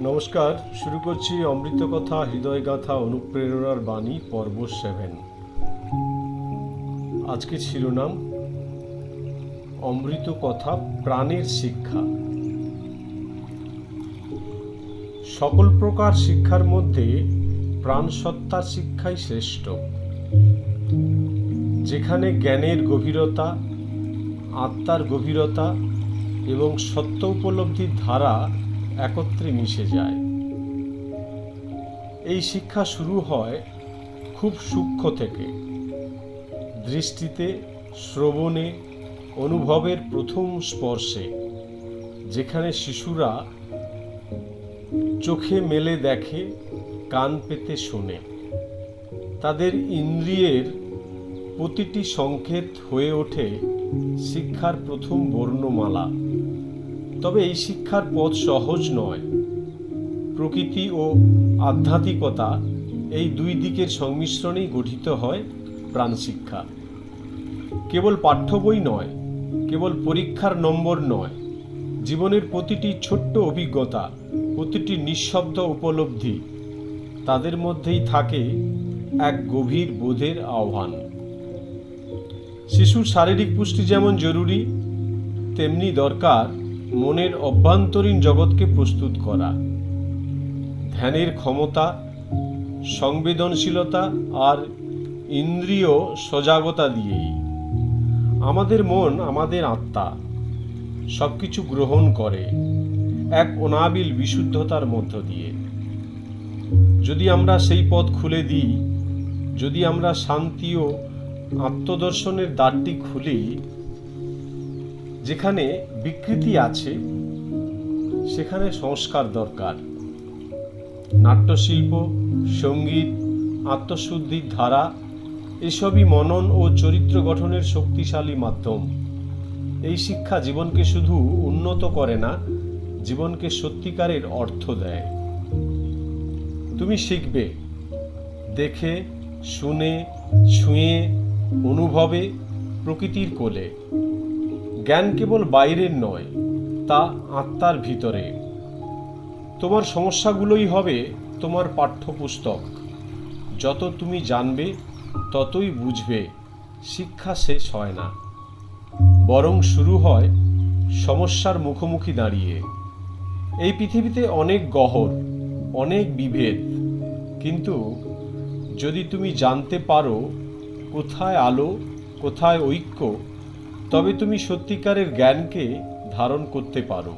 নমস্কার, শুরু করছি অমৃত কথা হৃদয় গাথা অনুপ্রেরণার বাণী, পর্ব সেভেন। আজকে শিরোনাম অমৃত কথা প্রাণের শিক্ষা। সকল প্রকার শিক্ষার মধ্যে প্রাণসত্তার শিক্ষাই শ্রেষ্ঠ। যেখানে জ্ঞানের গভীরতা, আত্মার গভীরতা এবং সত্য উপলব্ধির ধারা একত্রে মিশে যায়। এই শিক্ষা শুরু হয় খুব সূক্ষ্ম থেকে। দৃষ্টিতে, শ্রবণে, অনুভবের প্রথম স্পর্শে, যেখানে শিশুরা চোখে মেলে দেখে, কান পেতে শোনে। তাদের ইন্দ্রিয়ের প্রতিটি সংকেত হয়ে ওঠে শিক্ষার প্রথম বর্ণমালা। তবে এই শিক্ষার পথ সহজ নয়। প্রকৃতি ও আধ্যাত্মিকতা এই দুই দিকের সংমিশ্রণেই গঠিত হয় প্রাণশিক্ষা। কেবল পাঠ্য বই নয়, কেবল পরীক্ষার নম্বর নয়, জীবনের প্রতিটি ছোট্ট অভিজ্ঞতা, প্রতিটি নিঃশব্দ উপলব্ধি, তাদের মধ্যেই থাকে এক গভীর বোধের আহ্বান। শিশুর শারীরিক পুষ্টি যেমন জরুরি, তেমনি দরকার মনের অভ্যন্তরীণ জগৎকে প্রস্তুত করা। ধ্যানের ক্ষমতা, সংবেদনশীলতা আর ইন্দ্রিয় সজাগতা দিয়েই। আমাদের মন আমাদের আত্মা সব কিছু গ্রহণ করে এক অনাবিল বিশুদ্ধতার মধ্য দিয়ে। যদি আমরা সেই পথ খুলে দিই, যদি আমরা শান্তি ও আত্মদর্শনের দ্বারটি খুলি যেখানে বিকৃতি আছে, সেখানে সংস্কার দরকার। নাট্যশিল্প, সংগীত, আত্মশুদ্ধির ধারা, এসবই মনন ও চরিত্র গঠনের শক্তিশালী মাধ্যম। এই শিক্ষা জীবনকে শুধু উন্নত করে না, জীবনকে সত্যিকারের অর্থ দেয়। তুমি শিখবে। দেখে, শুনে, ছুঁয়ে, অনুভবে প্রকৃতির কোলে। জ্ঞান কেবল বাইরের নয়, তা আত্মার ভিতরে। তোমার সমস্যাগুলোই হবে তোমার পাঠ্যপুস্তক। যত তুমি জানবে, ততই বুঝবে, শিক্ষা শেষ হয় না। বরং শুরু হয় সমস্যার মুখোমুখি দাঁড়িয়ে। এই পৃথিবীতে অনেক গহর, অনেক বিভেদ। কিন্তু যদি তুমি জানতে পারো কোথায় আলো, কোথায় ঐক্য তবে তুমি সত্যিকারের জ্ঞানকে ধারণ করতে পারো।